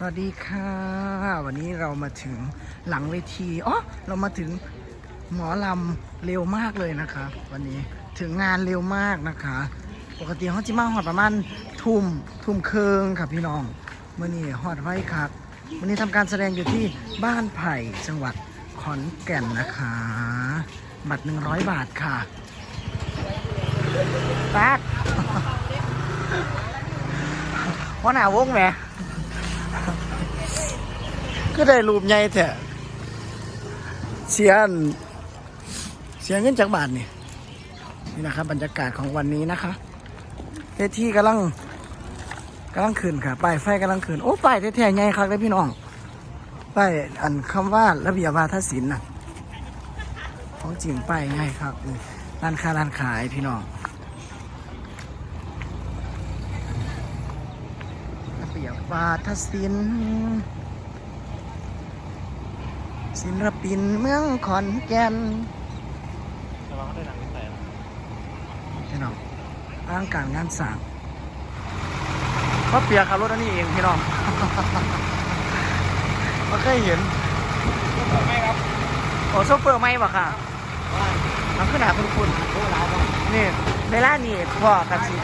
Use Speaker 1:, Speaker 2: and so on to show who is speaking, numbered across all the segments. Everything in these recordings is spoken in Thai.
Speaker 1: สวัสดีค่ะ วันนี้เรามาถึงหลังเวทีอ๋อเรามาถึงหมอลำเร็วมากเลยนะคะ วันนี้ถึงงานเร็วมากนะคะ ปกติเขาจะมาหอดประมาณทุ่มทุ่มเคืองค่ะพี่น้องเมื่อนี้หอดไว้ครับวันนี้ทำการแสดงอยู่ที่บ้านไผ่จังหวัดขอนแก่นนะคะ บัตร100บาทค่ะตัดว่าหนาวงไหม ก็ได้รูปใหญ่แท้เสียนเสียเงินจากบาทนี่นี่นะครับ บรรยากาศของวันนี้นะคะเวทีกำลังกำลังขึ้นค่ะป้ายไฟกำลังขึ้นโอ้ป้ายแท้ๆใหญ่ครับเลยพี่น้องป้ายอันคำว่าระเบียบวาทศิลป์น่ะของจริงป้ายใหญ่ครับร้านค้าร้านขายพี่น้องระเบียบวาทศิลป์ ศิลปินเมืองขอนแก่นพี่น้องร่างการงานสร้างก็เปียกขับรถอันนี้เองพี่น้องไม่เคยเห็น
Speaker 2: ไม่ครับ
Speaker 1: โอ้โซเฟอร์ไม่ปะค่ะมันขึ้นหนาคุณคุณนี่เวลานี่พ่อกันสิ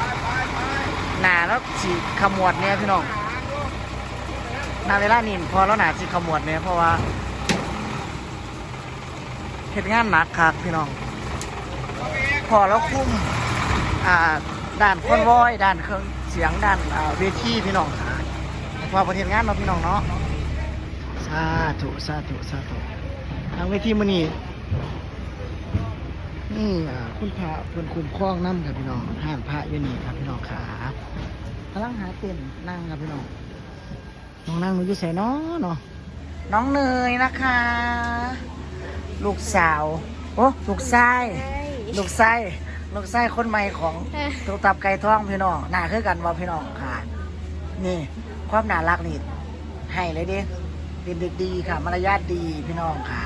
Speaker 1: หนาแล้วสีขมวดเนี่ยพี่น้องหนาเวลานี่พอแล้วหนาสีขมวดเนี่ยเพราะว่า เหตุงานหนักครับพี่น้อง พอแล้วคุ้มอ่าด่านคอนวอยด่านเครื่องเสียงด่านอ่าเวทีพี่น้องค่ะพอประเทศงานเนาะพี่น้องเนาะสาธุสาธุสาธุทางเวทีมื้อนี้นี่อ่าคุณพระเพิ่นคุ้มครองน้ำครับพี่น้องห้านพระอยู่นี่ครับพี่น้องขากำลังหาเต็นนั่งครับพี่น้องน้องนั่งหนูอยู่ใส่น้อเนาะน้องเนยนะคะ ลูกสาว โอ้ลูกชาย ลูกไส้ลูกไส้คนใหม่ของตุกตับไก่ทองพี่น้องหน้าคือกันว่าพี่น้องค่ะ นี่ ความน่ารักนี่ให้เลยเดิเป็นเด็กดีค่ะ มารยาทดีพี่น้องค่ะ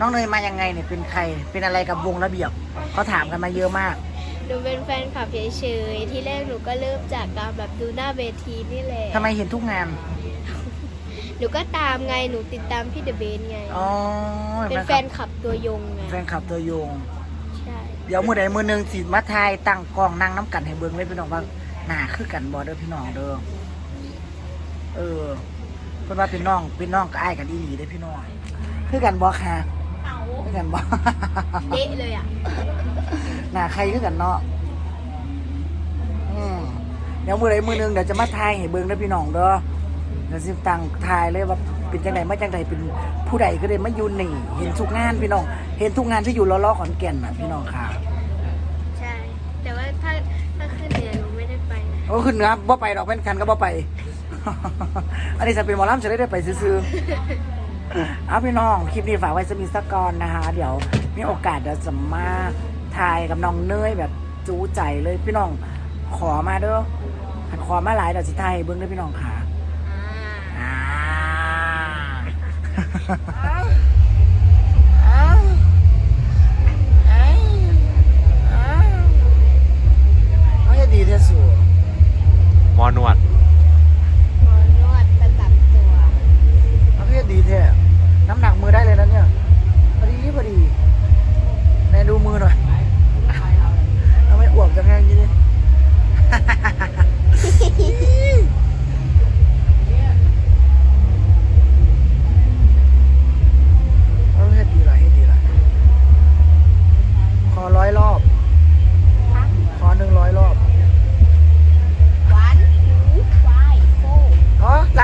Speaker 1: น้องเนยมายังไงเนี่ยเป็นใคร เป็นอะไรกับวงระเบียบเขาถามกันมาเยอะมาก
Speaker 3: หนูเป็นแฟนคลับเฉยๆที่แรกหนูก็เริ่มจากการแบบดูหน้าเวทีนี่แหละ
Speaker 1: ทำไมเห็นทุกงาน
Speaker 3: ห นูก็ตามไงหนูติดตามพี่เดอะเบนไง
Speaker 1: อ๋อ
Speaker 3: เป็นแฟนคลับตัวยงไง
Speaker 1: แฟนคลับตัวยง
Speaker 3: ใช่
Speaker 1: เดี๋ยวมือใดมือหนึ่งสิมาทายตั้งกล้องนั่งน้ำกันให้เบิ้งเลยพี่น้องว่าหน้าคือกันบอเด้อพี่น้องเด้อ เออเพิ่นว่าเป็นน้องเป็นน้องก็อ้ายกันอีหลีเด้อพี่น้องคือกันบอค่ะ
Speaker 3: เอา
Speaker 1: คือกันบอ
Speaker 3: เละเลยอะ
Speaker 1: หน้าใครคือกันเนาะอืมเดี๋ยวมือใดมือหนึ่งเดี๋ยวจะมาทายให้เบิ้งเด้อพี่น้องเด้อ เดี๋ยวสิตั้งทายเลยว่าเป็นจังไดมาจังไดเป็นผู้ใดก็ได้มาอยู่นี่ เห็นทุกงานพี่น้อง เห็นทุกงานที่อยู่ล้อๆขอนแก่นน่ะพี่น้องค่ะ
Speaker 3: ใช่ แต่ว่าถ้าถ้าขึ้นเหนือหนูไม่ได้ไปนะ
Speaker 1: โอ้ขึ้นครับบ่ไปดอกเป็นกันก็บ่ไป อันนี้จะเป็นหมอลำจะได้ได้ไปซื้อๆเอาพี่น้องคลิปนี้ฝากไว้สมิสกรนะคะ เดี๋ยวมีโอกาสเดี๋ยวจะมาถ่ายกับน้องเนยแบบจูใจเลยพี่น้องขอมาเด้อขอมาหลายเดี๋ยวจะถ่ายให้เบิ้งเด้วยพี่น้องค่ะ uh.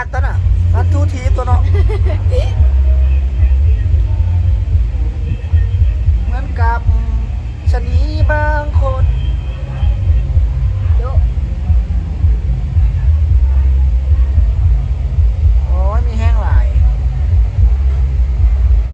Speaker 1: วั
Speaker 2: น
Speaker 1: ทูไฟ
Speaker 3: โฟ
Speaker 1: อ๋อลัดตัวน่ะลันทูทีตัวเนาะ